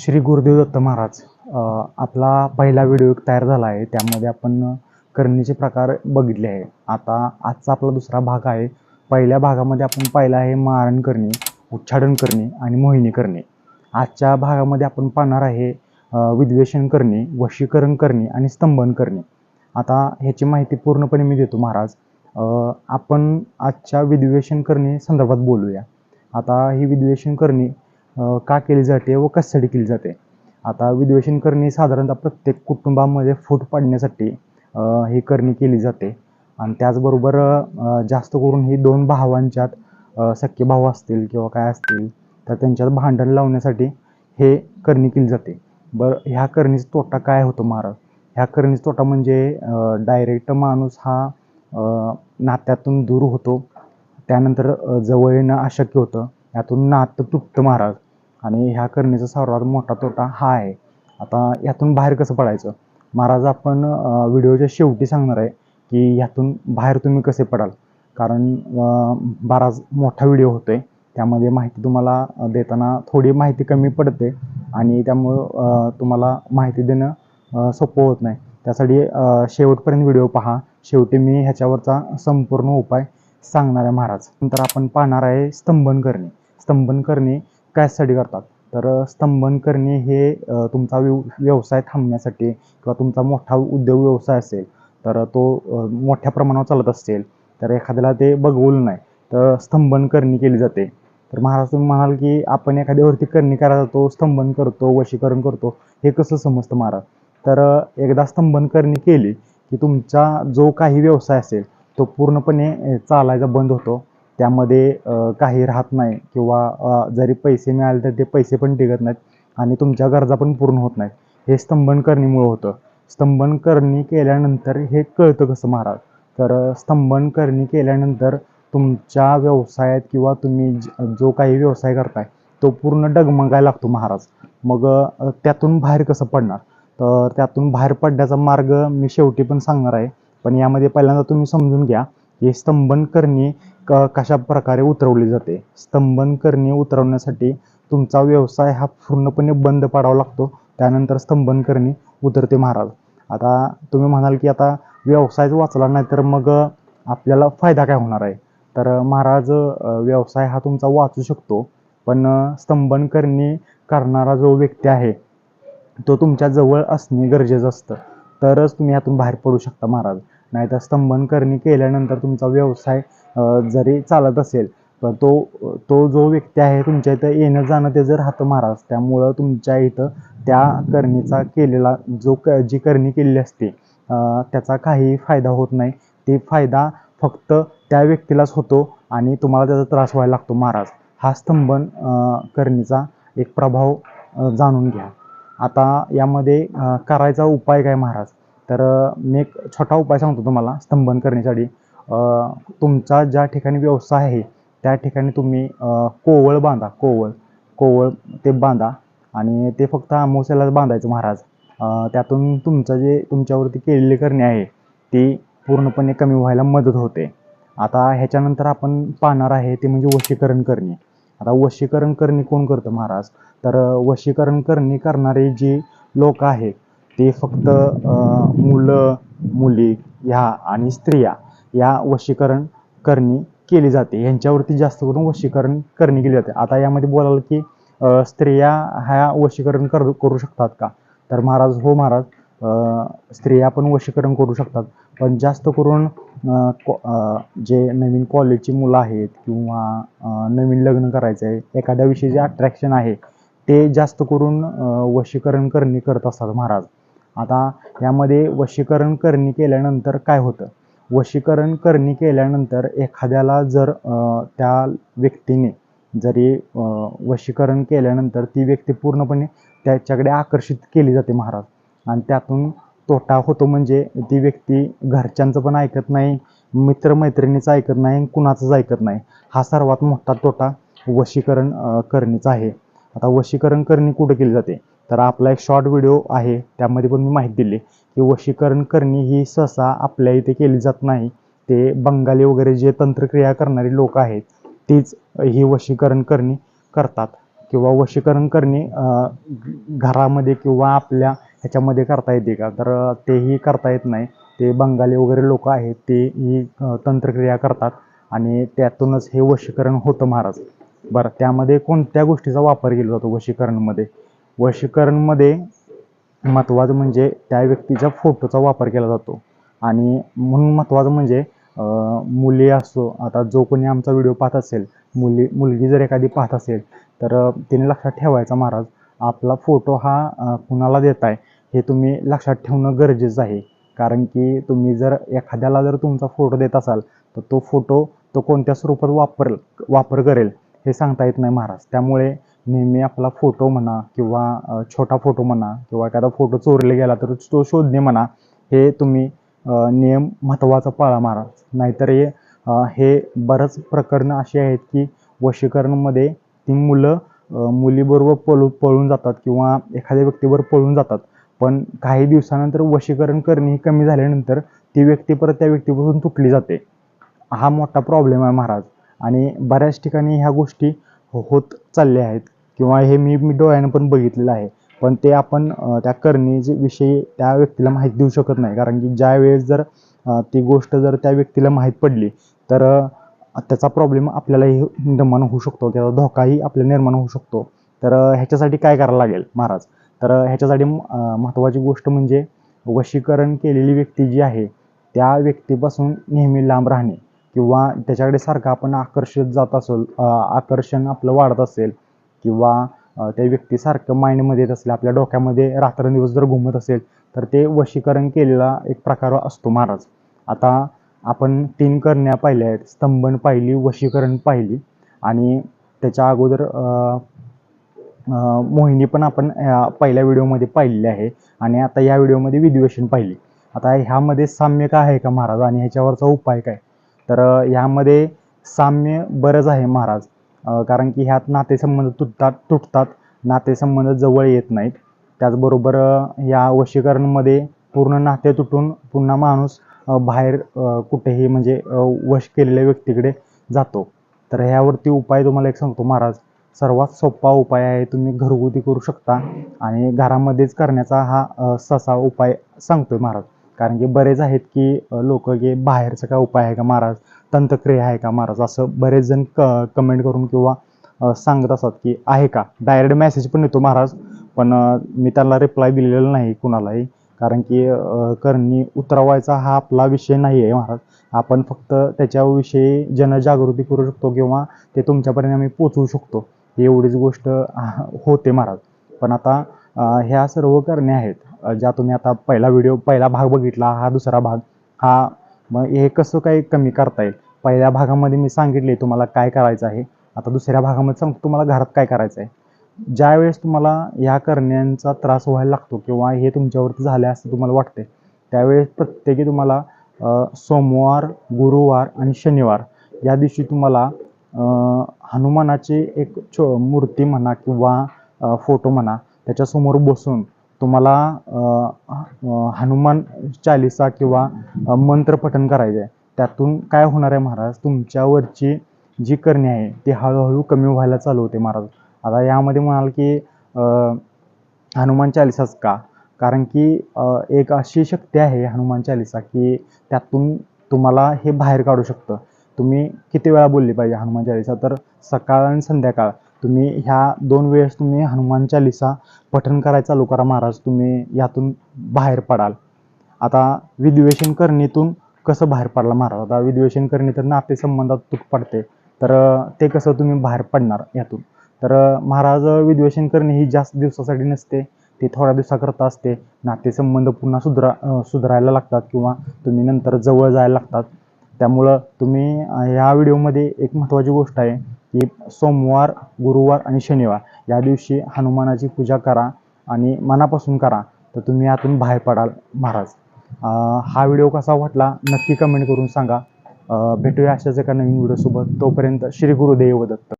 श्री गुरुदेव दत्त महाराज आपला पहिला व्हिडिओ तयार झाला आहे. त्यामध्ये आपण करणीचे प्रकार बघितले आहे. आता आजचा आपला दुसरा भाग आहे. पहिल्या भागामध्ये आपण पाहिला आहे मारण करणे उच्चाटन करणे आणि मोहिनी करणे. आजच्या भागामध्ये आपण पाहणार आहे विद्वेषण करणे वशीकरण करणे आणि स्तंभन करणे. आता ह्याची माहिती पूर्णपणे मी देतो महाराज. आपण आजच्या विद्वेषण करणे संदर्भात बोलूया. आता ही विद्वेषण करणे का केली जाते व कशासाठी केली जाते? आता विद्वेषण करणे साधारणतः प्रत्येक कुटुंबामध्ये फूट पाडण्यासाठी ही करणी केली जाते. आणि त्याचबरोबर जास्त करून ही दोन भावांच्यात अ, सख्खे भाऊ असतील किंवा काय असतील तर त्यांच्यात भांडण लावण्यासाठी हे करणी केली जाते. बरं ह्या करणीचा तोटा काय होतो महाराज? ह्या करणीचा तोटा म्हणजे डायरेक्ट माणूस हा नात्यातून दूर होतो. त्यानंतर जवळ येणं अशक्य होतं. यातून नातं तुटतं महाराज. आणि ह्या करणीचा सर्वात मोठा तोटा हा आहे. आता यातून बाहेर कसं पडायचं? महाराज आपण व्हिडिओच्या शेवटी सांगणार आहे की यातून बाहेर तुम्ही कसे पडाल? कारण बराच मोठा व्हिडिओ होतोय. त्यामध्ये माहिती तुम्हाला देताना थोडी माहिती कमी पडते आणि त्यामुळं तुम्हाला माहिती देणं सोपं होत नाही. त्यासाठी शेवटपर्यंत व्हिडिओ पहा. शेवटी मी ह्याच्यावरचा संपूर्ण उपाय सांगणार आहे महाराज. नंतर आपण पाहणार आहे स्तंभन करणे. स्तंभन करणे कशासाठी करतात? तर स्तंभन करणे हे तुमचा व्यव व्यवसाय थांबण्यासाठी किंवा तुमचा मोठा उद्योग व्यवसाय असेल तर तो मोठ्या प्रमाणावर चालत असेल तर एखाद्याला ते बघवलं नाही तर स्तंभन करणी केली जाते. तर महाराज म्हणाल की आपण एखाद्यावरती करणी करायला जातो स्तंभन करतो वशीकरण करतो हे कसं समजतं महाराज? तर एकदा स्तंभन करणी केली की तुमचा जो काही व्यवसाय असेल तो पूर्णपणे चालायचा बंद होतो. त्यामध्ये काही राहत नाही किंवा जरी पैसे मिळाले तर ते पैसे पण टिकत नाहीत आणि तुमच्या गरजा पण पूर्ण होत नाहीत. हे स्तंभन करणीमुळं होतं. स्तंभन करणी केल्यानंतर हे कळतं कसं महाराज? तर स्तंभन करणी केल्यानंतर तुमच्या व्यवसायात किंवा तुम्ही जो काही व्यवसाय करताय तो पूर्ण डगमगायला लागतो महाराज. मग त्यातून बाहेर कसं पडणार? तर त्यातून बाहेर पडण्याचा मार्ग मी शेवटी पण सांगणार आहे. पण यामध्ये पहिल्यांदा तुम्ही समजून घ्या की स्तंभन करणी क कशा प्रकारे उतरवली जाते? स्तंभन करणी उतरवण्यासाठी तुमचा व्यवसाय हा पूर्णपणे बंद पाडावा लागतो. त्यानंतर स्तंभन करणी उतरते महाराज. आता तुम्ही म्हणाल की आता व्यवसायच वाचला नाही तर मग आपल्याला फायदा काय होणार आहे? तर महाराज व्यवसाय हा तुमचा वाचू शकतो पण स्तंभन करणी करणारा जो व्यक्ती आहे तो तुमच्या जवळ असणे गरजेचं असतं. तरच तुम्ही यातून बाहेर पडू शकता महाराज. नाहीतर स्तंभन करणी केल्यानंतर तुमचा व्यवसाय जरी चालत असेल तर तो तो जो व्यक्ती आहे तुमच्या इथं येणं जाणं त्याचं राहतं महाराज त्यामुळं तुमच्या इथं त्या करणीचा केलेला जो क जी करणी केलेली असते त्याचा काही फायदा होत नाही. ते फायदा फक्त त्या व्यक्तीलाच होतो आणि तुम्हाला त्याचा त्रास व्हायला लागतो महाराज. हा स्तंभन करणीचा एक प्रभाव जाणून घ्या. आता यामध्ये करायचा उपाय काय महाराज? तर मी एक छोटा उपाय सांगतो तुम्हाला स्तंभन करण्यासाठी. तुमचा ज्या ठिकाणी व्यवसाय आहे त्या ठिकाणी तुम्ही कोवळ बांधा कोवळ कोवळ ते बांधा आणि ते फक्त अमावस्यालाच बांधायचं महाराज. त्यातून तुमचं जे तुमच्यावरती केलेली करणे आहे ती पूर्णपणे कमी व्हायला मदत होते. आता ह्याच्यानंतर आपण पाहणार आहे ते म्हणजे वशीकरण करणे. आता वशीकरण करणे कोण करतं महाराज? तर वशीकरण करणे करणारे जी लोक आहेत ते फक्त मुलं मुली ह्या आणि स्त्रिया या वशीकरण करणी केली जाते. यांच्यावरती जास्त करून वशीकरण करणी केली जाते. आता यामध्ये बोलाल की स्त्रिया ह्या वशीकरण कर करू शकतात का? तर महाराज हो महाराज स्त्रिया पण वशीकरण करू शकतात. पण जास्त करून जे नवीन कॉलेजची मुलं आहेत किंवा नवीन लग्न करायचं आहे एखाद्या विषयी जे अट्रॅक्शन आहे ते जास्त करून वशीकरण करणी करत असतात महाराज. आता यामध्ये वशीकरण करणी केल्यानंतर काय होतं? वशीकरण करणी केल्यानंतर एखाद्याला जर त्या व्यक्तीने जरी वशीकरण केल्यानंतर ती व्यक्ती पूर्णपणे त्याच्याकडे आकर्षित केली जाते महाराज. आणि त्यातून तोटा होतो म्हणजे ती व्यक्ती घरच्यांचं पण ऐकत नाही मित्रमैत्रिणीचं ऐकत नाही कुणाचंच ऐकत नाही. हा सर्वात मोठा तोटा वशीकरण करणीचा आहे. आता वशीकरण करणी कुठं केली जाते? तर आपला एक शॉर्ट व्हिडिओ आहे त्यामध्ये पण मी माहिती दिली. की वशीकरण करणे ही सहसा आपल्या इथे केली जात नाही. ते बंगाली वगैरे जे तंत्रक्रिया करणारी लोक आहेत तीच ही वशीकरण करणी करतात किंवा वशीकरण करणे घरामध्ये किंवा आपल्या ह्याच्यामध्ये करता येते का? तर तेही करता येत नाही. ते बंगाली वगैरे लोक आहेत ते ही तंत्रक्रिया करतात आणि त्यातूनच हे वशीकरण होतं महाराज. बरं त्यामध्ये कोणत्या गोष्टीचा वापर केला जातो वशीकरणमध्ये? वशीकरणमध्ये महत्त्वाचं म्हणजे त्या व्यक्तीच्या फोटोचा वापर केला जातो. आणि म्हणून महत्त्वाचं म्हणजे मुली असो आता जो कोणी आमचा व्हिडिओ पाहत असेल मुली मुलगी जर एखादी पाहत असेल तर तिने लक्षात ठेवायचा महाराज आपला फोटो हा कुणाला देत आहे हे तुम्ही लक्षात ठेवणं गरजेचं आहे. कारण की तुम्ही जर एखाद्याला जर तुमचा फोटो देत असाल तर तो फोटो तो कोणत्या स्वरूपात वापर वापर करेल हे सांगता येत नाही महाराज. त्यामुळे नेहमी आपला फोटो म्हणा किंवा छोटा फोटो म्हणा किंवा एखादा फोटो चोरला गेला तर तो शोधणे म्हणा हे तुम्ही नियम महत्त्वाचा पाळा महाराज नाहीतर हे हे बरंच प्रकरणं अशी आहेत की वशीकरणमध्ये ती मुलं मुलीबरोबर पळू पळून जातात किंवा एखाद्या व्यक्तीवर पळून जातात. पण काही दिवसानंतर वशीकरण करणे ही कमी झाल्यानंतर ती व्यक्ती परत त्या व्यक्तीपासून तुटली जाते. हा मोठा प्रॉब्लेम आहे महाराज. आणि बऱ्याच ठिकाणी ह्या गोष्टी होत चालले आहेत किंवा हे मी मी डोळ्यानं पण बघितलेलं आहे. पण ते आपण त्या करण्याचे विषयी त्या व्यक्तीला माहिती देऊ शकत नाही. कारण की ज्या वेळेस जर ती गोष्ट जर त्या व्यक्तीला माहीत पडली तर त्याचा प्रॉब्लेम आपल्यालाही निर्माण होऊ शकतो. त्याचा धोकाही आपल्याला निर्माण होऊ शकतो. तर ह्याच्यासाठी काय करायला लागेल महाराज? तर ह्याच्यासाठी महत्त्वाची गोष्ट म्हणजे वशीकरण केलेली व्यक्ती जी आहे त्या व्यक्तीपासून नेहमी लांब राहणे. किंवा त्याच्याकडे सारखं आपण आकर्षित जात असेल आकर्षण आपलं वाढत असेल किंवा त्या व्यक्तीसारखं माइंडमध्ये येत असेल आपल्या डोक्यामध्ये रात्रंदिवस जर घुमत असेल तर ते वशीकरण केलेला एक प्रकार असतो महाराज. आता आपण तीन करण्या पाहिल्या आहेत. स्तंभन पाहिली वशीकरण पाहिली आणि त्याच्या अगोदर मोहिनी पण आपण पहिल्या व्हिडिओमध्ये पाहिलेली आहे आणि आता या व्हिडिओमध्ये विधिवेशन पाहिली. आता ह्यामध्ये साम्य काय आहे का महाराज? आणि ह्याच्यावरचा उपाय काय? तर ह्यामध्ये साम्य बरंच आहे महाराज. कारण की ह्यात नातेसंबंध तुटतात तुटतात नातेसंबंध जवळ येत नाहीत. त्याचबरोबर या वशीकरणमध्ये पूर्ण नाते तुटून पुन्हा माणूस बाहेर कुठेही म्हणजे वश केलेल्या व्यक्तीकडे जातो. तर ह्यावरती उपाय तुम्हाला एक सांगतो महाराज. सर्वात सोपा उपाय आहे तुम्ही घरगुती करू शकता आणि घरामध्येच करण्याचा हा ससा उपाय सांगतोय महाराज. कारण की बरेच आहेत की लोक की बाहेरचा काय उपाय आहे का महाराज? तंत्रक्रिया आहे का महाराज? असं बरेच जण क कमेंट करून किंवा सांगत असतात की आहे का? डायरेक्ट मेसेज पण येतो महाराज पण मी त्याला रिप्लाय दिलेला नाही कुणालाही. कारण की करणी उतरवायचा हा आपला विषय नाही आहे महाराज. आपण फक्त त्याच्याविषयी जनजागृती करू शकतो किंवा ते तुमच्यापर्यंत आम्ही पोचवू शकतो. एवढीच गोष्ट होते महाराज. पण आता ह्या सर्व करणे आहेत ज्या तुम्ही आता पहिला व्हिडिओ पहिला भाग बघितला हा दुसरा भाग हा मग हे कसं काही कमी करता येईल? पहिल्या भागामध्ये मी सांगितले तुम्हाला काय करायचं आहे आता दुसऱ्या भागामध्ये सांगतो तुम्हाला घरात काय करायचं आहे. ज्यावेळेस तुम्हाला या करण्यांचा त्रास व्हायला लागतो किंवा हे तुमच्यावरती झाले असं तुम्हाला वाटते त्यावेळेस प्रत्येकी तुम्हाला सोमवार गुरुवार आणि शनिवार या दिवशी तुम्हाला हनुमानाची एक छो मूर्ती म्हणा किंवा फोटो म्हणा त्याच्यासमोर बसून तुम्हाला हनुमान चालिसा किंवा मंत्र पठन करायचं आहे त्यातून काय होणार आहे महाराज? तुमच्यावरची जी करणी आहे ती हळूहळू कमी व्हायला चालू होते महाराज. आता यामध्ये म्हणाल की हनुमान चालिसाच का? कारण की एक अशी शक्ती आहे हनुमान चालिसा की त्यातून तुम्हाला हे बाहेर काढू शकतं. तुम्ही किती वेळा बोलली पाहिजे हनुमान चालिसा? तर सकाळ आणि संध्याकाळ. तुम्ही ह्या दोन वेळेस तुम्ही हनुमान चालिसा पठण करायचा चालू करा महाराज तुम्ही यातून बाहेर पडाल. आता विद्वेषण करणीतून कसं बाहेर पडला महाराज? आता विद्वेषण करणे तर नातेसंबंधात तुट पडते. तर ते कसं तुम्ही बाहेर पडणार यातून? तर महाराज विद्वेषण करणे ही जास्त दिवसासाठी नसते. ती थोड्या दिवसाकरता असते. नातेसंबंध पुन्हा सुधरा सुधारायला लागतात किंवा तुम्ही नंतर जवळ जायला लागतात. त्यामुळं तुम्ही ह्या व्हिडिओमध्ये एक महत्त्वाची गोष्ट आहे की सोमवार गुरुवार आणि शनिवार या दिवशी हनुमानाची पूजा करा आणि मनापासून करा तर तुम्ही यातून बाहेर पडाल महाराज. हा व्हिडिओ कसा वाटला नक्की कमेंट करून सांगा. भेटूया अशाच एका नवीन व्हिडिओसोबत. तोपर्यंत श्री गुरुदेव दत्त.